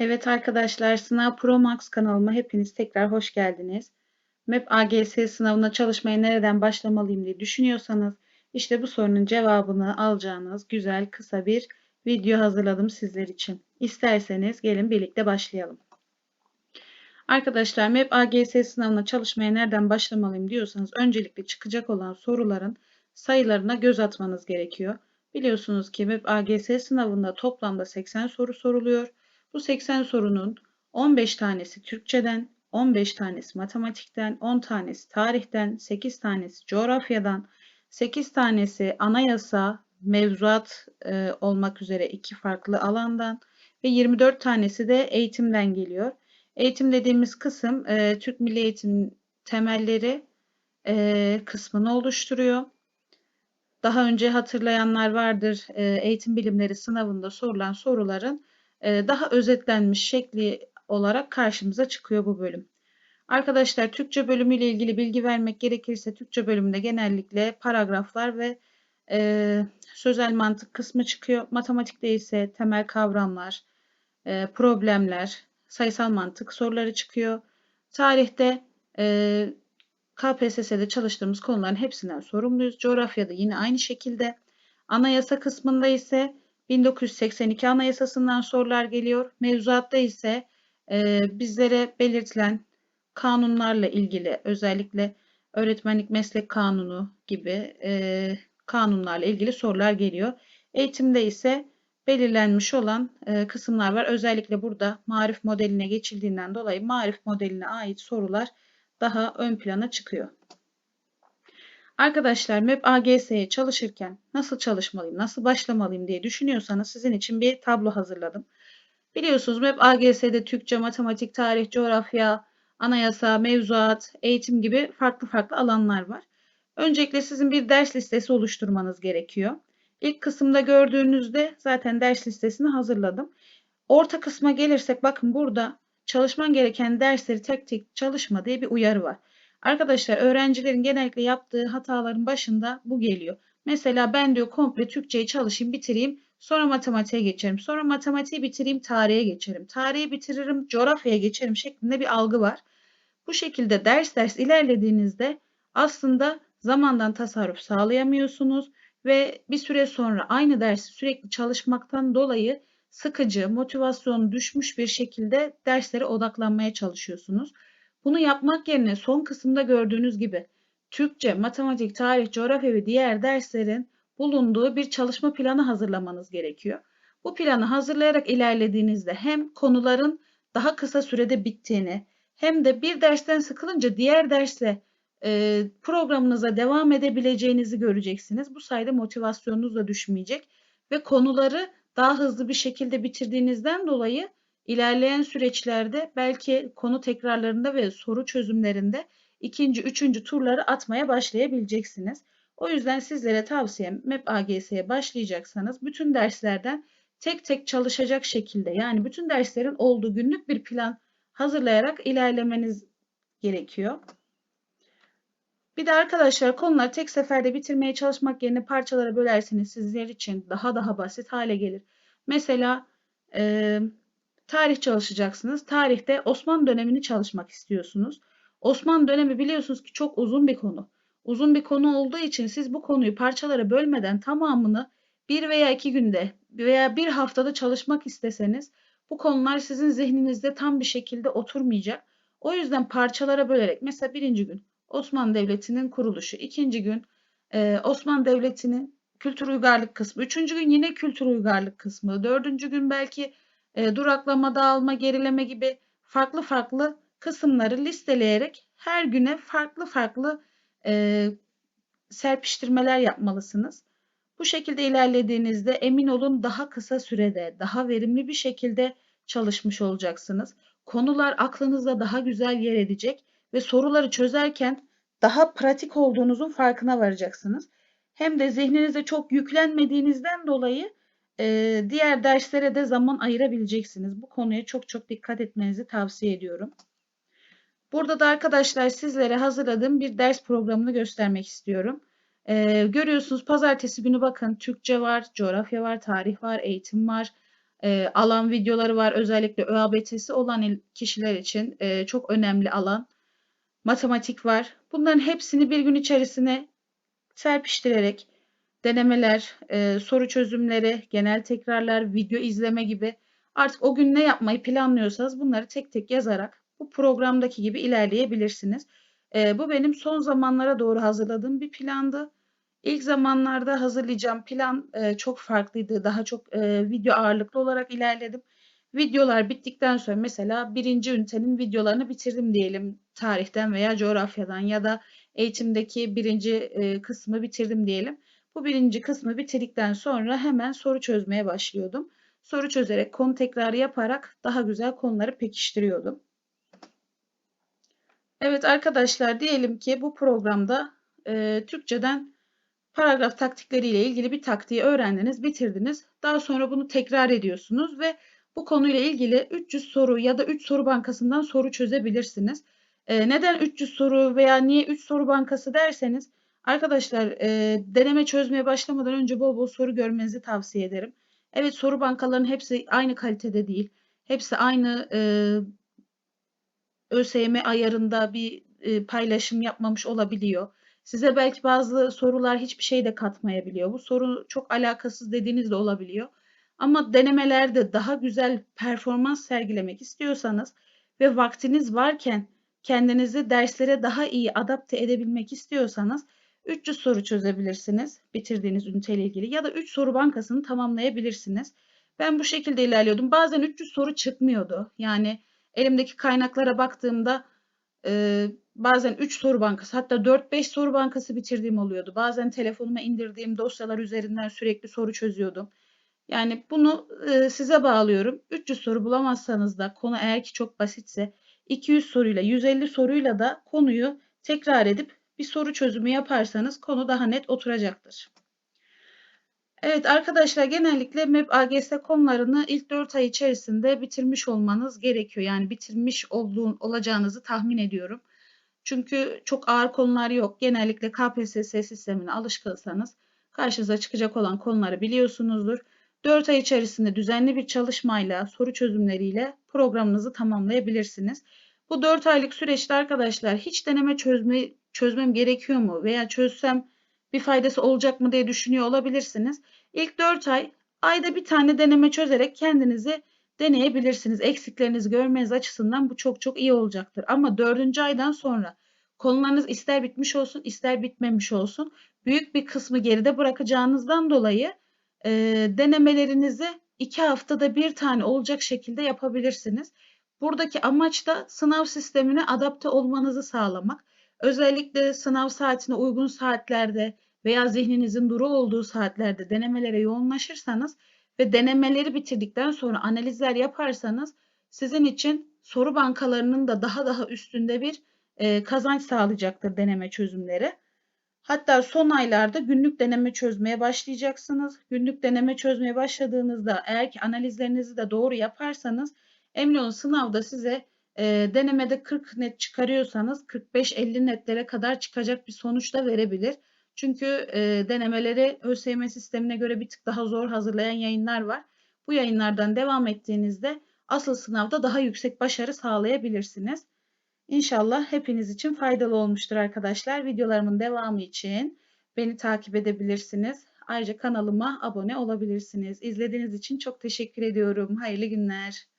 Evet arkadaşlar, Sınav Pro Max kanalıma hepiniz tekrar hoş geldiniz. MEP AGS sınavına çalışmaya nereden başlamalıyım diye düşünüyorsanız işte bu sorunun cevabını alacağınız güzel kısa bir video hazırladım sizler için. İsterseniz gelin birlikte başlayalım. Arkadaşlar MEP AGS sınavına çalışmaya nereden başlamalıyım diyorsanız öncelikle çıkacak olan soruların sayılarına göz atmanız gerekiyor. Biliyorsunuz ki MEP AGS sınavında toplamda 80 soru soruluyor. Bu 80 sorunun 15 tanesi Türkçeden, 15 tanesi matematikten, 10 tanesi tarihten, 8 tanesi coğrafyadan, 8 tanesi anayasa, mevzuat e, olmak üzere iki farklı alandan ve 24 tanesi de eğitimden geliyor. Eğitim dediğimiz kısım e, Türk Milli Eğitim temelleri e, kısmını oluşturuyor. Daha önce hatırlayanlar vardır e, eğitim bilimleri sınavında sorulan soruların daha özetlenmiş şekli olarak karşımıza çıkıyor bu bölüm. Arkadaşlar Türkçe bölümüyle ilgili bilgi vermek gerekirse Türkçe bölümünde genellikle paragraflar ve e, sözel mantık kısmı çıkıyor. Matematikte ise temel kavramlar, e, problemler, sayısal mantık soruları çıkıyor. Tarihte e, KPSS'de çalıştığımız konuların hepsinden sorumluyuz. Coğrafyada yine aynı şekilde. Anayasa kısmında ise 1982 Anayasasından sorular geliyor. Mevzuatta ise e, bizlere belirtilen kanunlarla ilgili özellikle öğretmenlik meslek kanunu gibi e, kanunlarla ilgili sorular geliyor. Eğitimde ise belirlenmiş olan e, kısımlar var. Özellikle burada marif modeline geçildiğinden dolayı marif modeline ait sorular daha ön plana çıkıyor. Arkadaşlar MEP AGS'ye çalışırken nasıl çalışmalıyım, nasıl başlamalıyım diye düşünüyorsanız sizin için bir tablo hazırladım. Biliyorsunuz MEP AGS'de Türkçe, matematik, tarih, coğrafya, anayasa, mevzuat, eğitim gibi farklı farklı alanlar var. Öncelikle sizin bir ders listesi oluşturmanız gerekiyor. İlk kısımda gördüğünüzde zaten ders listesini hazırladım. Orta kısma gelirsek bakın burada çalışman gereken dersleri tek tek çalışma diye bir uyarı var. Arkadaşlar öğrencilerin genellikle yaptığı hataların başında bu geliyor. Mesela ben diyor komple Türkçeyi çalışayım, bitireyim. Sonra matematiğe geçerim. Sonra matematiği bitireyim, tarihe geçerim. Tarihi bitiririm, coğrafyaya geçerim şeklinde bir algı var. Bu şekilde ders ders ilerlediğinizde aslında zamandan tasarruf sağlayamıyorsunuz ve bir süre sonra aynı dersi sürekli çalışmaktan dolayı sıkıcı, motivasyonu düşmüş bir şekilde derslere odaklanmaya çalışıyorsunuz. Bunu yapmak yerine son kısımda gördüğünüz gibi Türkçe, matematik, tarih, coğrafya ve diğer derslerin bulunduğu bir çalışma planı hazırlamanız gerekiyor. Bu planı hazırlayarak ilerlediğinizde hem konuların daha kısa sürede bittiğini hem de bir dersten sıkılınca diğer dersle e, programınıza devam edebileceğinizi göreceksiniz. Bu sayede motivasyonunuz da düşmeyecek ve konuları daha hızlı bir şekilde bitirdiğinizden dolayı İlerleyen süreçlerde belki konu tekrarlarında ve soru çözümlerinde ikinci, üçüncü turları atmaya başlayabileceksiniz. O yüzden sizlere tavsiyem MEP AGS'ye başlayacaksanız bütün derslerden tek tek çalışacak şekilde yani bütün derslerin olduğu günlük bir plan hazırlayarak ilerlemeniz gerekiyor. Bir de arkadaşlar konuları tek seferde bitirmeye çalışmak yerine parçalara bölerseniz sizler için daha daha basit hale gelir. Mesela e, Tarih çalışacaksınız. Tarihte Osmanlı dönemini çalışmak istiyorsunuz. Osmanlı dönemi biliyorsunuz ki çok uzun bir konu. Uzun bir konu olduğu için siz bu konuyu parçalara bölmeden tamamını bir veya iki günde veya bir haftada çalışmak isteseniz bu konular sizin zihninizde tam bir şekilde oturmayacak. O yüzden parçalara bölerek mesela birinci gün Osmanlı Devleti'nin kuruluşu, ikinci gün e, Osmanlı Devleti'nin kültür uygarlık kısmı, üçüncü gün yine kültür uygarlık kısmı, dördüncü gün belki e, duraklama, dağılma, gerileme gibi farklı farklı kısımları listeleyerek her güne farklı farklı e, serpiştirmeler yapmalısınız. Bu şekilde ilerlediğinizde emin olun daha kısa sürede, daha verimli bir şekilde çalışmış olacaksınız. Konular aklınızda daha güzel yer edecek ve soruları çözerken daha pratik olduğunuzun farkına varacaksınız. Hem de zihninize çok yüklenmediğinizden dolayı diğer derslere de zaman ayırabileceksiniz. Bu konuya çok çok dikkat etmenizi tavsiye ediyorum. Burada da arkadaşlar sizlere hazırladığım bir ders programını göstermek istiyorum. Ee, görüyorsunuz pazartesi günü bakın Türkçe var, coğrafya var, tarih var, eğitim var, e, alan videoları var. Özellikle ÖABT'si olan kişiler için e, çok önemli alan. Matematik var. Bunların hepsini bir gün içerisine serpiştirerek denemeler, e, soru çözümleri, genel tekrarlar, video izleme gibi artık o gün ne yapmayı planlıyorsanız bunları tek tek yazarak bu programdaki gibi ilerleyebilirsiniz. E, bu benim son zamanlara doğru hazırladığım bir plandı. İlk zamanlarda hazırlayacağım plan e, çok farklıydı. Daha çok e, video ağırlıklı olarak ilerledim. Videolar bittikten sonra mesela birinci ünitenin videolarını bitirdim diyelim tarihten veya coğrafyadan ya da eğitimdeki birinci e, kısmı bitirdim diyelim. Bu birinci kısmı bitirdikten sonra hemen soru çözmeye başlıyordum. Soru çözerek konu tekrarı yaparak daha güzel konuları pekiştiriyordum. Evet arkadaşlar diyelim ki bu programda e, Türkçeden paragraf taktikleriyle ilgili bir taktiği öğrendiniz, bitirdiniz. Daha sonra bunu tekrar ediyorsunuz ve bu konuyla ilgili 300 soru ya da 3 soru bankasından soru çözebilirsiniz. E, neden 300 soru veya niye 3 soru bankası derseniz arkadaşlar e, deneme çözmeye başlamadan önce bol bol soru görmenizi tavsiye ederim. Evet soru bankalarının hepsi aynı kalitede değil. Hepsi aynı e, ÖSYM ayarında bir e, paylaşım yapmamış olabiliyor. Size belki bazı sorular hiçbir şey de katmayabiliyor. Bu soru çok alakasız dediğiniz de olabiliyor. Ama denemelerde daha güzel performans sergilemek istiyorsanız ve vaktiniz varken kendinizi derslere daha iyi adapte edebilmek istiyorsanız 300 soru çözebilirsiniz bitirdiğiniz üniteyle ilgili ya da 3 soru bankasını tamamlayabilirsiniz. Ben bu şekilde ilerliyordum. Bazen 300 soru çıkmıyordu. Yani elimdeki kaynaklara baktığımda e, bazen 3 soru bankası hatta 4-5 soru bankası bitirdiğim oluyordu. Bazen telefonuma indirdiğim dosyalar üzerinden sürekli soru çözüyordum. Yani bunu e, size bağlıyorum. 300 soru bulamazsanız da konu eğer ki çok basitse 200 soruyla 150 soruyla da konuyu tekrar edip bir soru çözümü yaparsanız konu daha net oturacaktır. Evet arkadaşlar genellikle MEP AGS konularını ilk 4 ay içerisinde bitirmiş olmanız gerekiyor. Yani bitirmiş olduğun, olacağınızı tahmin ediyorum. Çünkü çok ağır konular yok. Genellikle KPSS sistemine alışkınsanız karşınıza çıkacak olan konuları biliyorsunuzdur. 4 ay içerisinde düzenli bir çalışmayla, soru çözümleriyle programınızı tamamlayabilirsiniz. Bu 4 aylık süreçte arkadaşlar hiç deneme çözme, çözmem gerekiyor mu veya çözsem bir faydası olacak mı diye düşünüyor olabilirsiniz. İlk 4 ay ayda bir tane deneme çözerek kendinizi deneyebilirsiniz. Eksiklerinizi görmeniz açısından bu çok çok iyi olacaktır. Ama 4. aydan sonra konularınız ister bitmiş olsun ister bitmemiş olsun büyük bir kısmı geride bırakacağınızdan dolayı e, denemelerinizi 2 haftada bir tane olacak şekilde yapabilirsiniz. Buradaki amaç da sınav sistemine adapte olmanızı sağlamak. Özellikle sınav saatine uygun saatlerde veya zihninizin duru olduğu saatlerde denemelere yoğunlaşırsanız ve denemeleri bitirdikten sonra analizler yaparsanız sizin için soru bankalarının da daha daha üstünde bir e, kazanç sağlayacaktır deneme çözümleri. Hatta son aylarda günlük deneme çözmeye başlayacaksınız. Günlük deneme çözmeye başladığınızda eğer ki analizlerinizi de doğru yaparsanız emin olun sınavda size e, denemede 40 net çıkarıyorsanız 45-50 netlere kadar çıkacak bir sonuç da verebilir. Çünkü e, denemeleri ÖSYM sistemine göre bir tık daha zor hazırlayan yayınlar var. Bu yayınlardan devam ettiğinizde asıl sınavda daha yüksek başarı sağlayabilirsiniz. İnşallah hepiniz için faydalı olmuştur arkadaşlar. Videolarımın devamı için beni takip edebilirsiniz. Ayrıca kanalıma abone olabilirsiniz. İzlediğiniz için çok teşekkür ediyorum. Hayırlı günler.